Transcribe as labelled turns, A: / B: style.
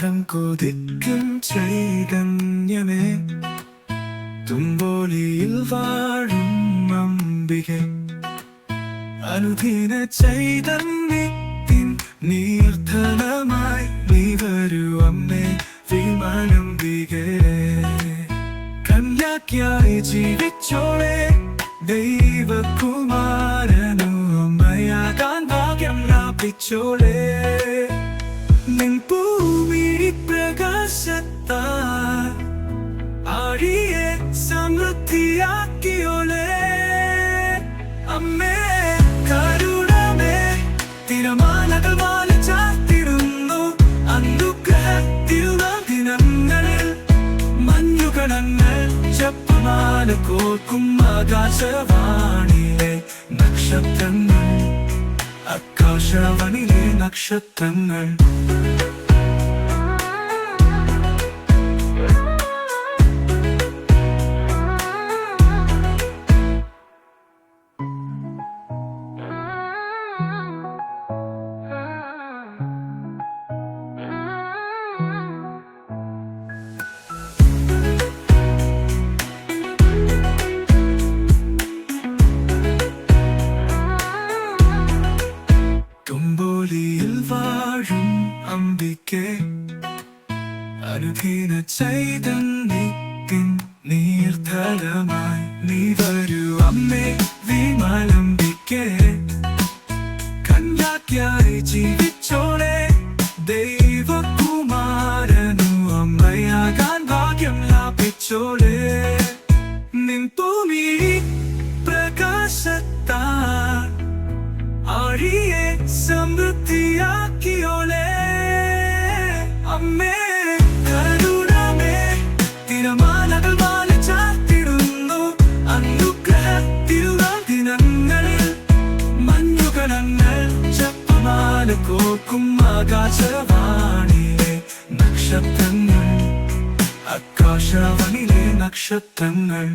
A: പാരം കൊതിക്കും ചൈതന്യമേ തുമ്പോലിയിൽ വാഴും അംബികെ അനുദിന ചൈതന്യത്തിൻ നീർധനമായി നീ വരൂ അമ്മേ വിമാനംബികെ കന്യാക്കിയായി ജീവിച്ചോളെ ദൈവകുമാരനു അമ്മയാകാൻ ഭാഗ്യം ലാഭിച്ചോളെ മഞ്ഞുകണങ്ങൾ ജപ്പമാല കോർക്കും ആകാശവാണിയിലെ നക്ഷത്രങ്ങൾ ആകാശവാണിയിലെ നക്ഷത്രങ്ങൾ വാഴും അമ്പിക്കെ അനുദിന ചൈതന്യത്തിൻ നീർധനമായി നീ വരൂ. അമ്മേ വിമലംബിക്കെ കന്യാക്കിയായി ജീവിച്ചോളെ. ദൈവകുമാരനു അമ്മയാകാൻ ഭാഗ്യം ലാഭിച്ചോളെ. നിൻ ഭൂമി പ്രകാശത്താൽ അഴിയെ സമൃദ്ധിയാക്കിയോളെ. അമ്മേ കരുണമേ തിരമാലകൾ മാല ചാത്തിടുന്നു. അനുഗ്രഹത്തിലുള്ള ദിനങ്ങളിൽ മഞ്ഞുകണങ്ങൾ ജപ്പമാല കോർക്കും ആകാശവാണിയിലെ നക്ഷത്രങ്ങൾ. ആകാശവാണിയിലെ നക്ഷത്രങ്ങൾ.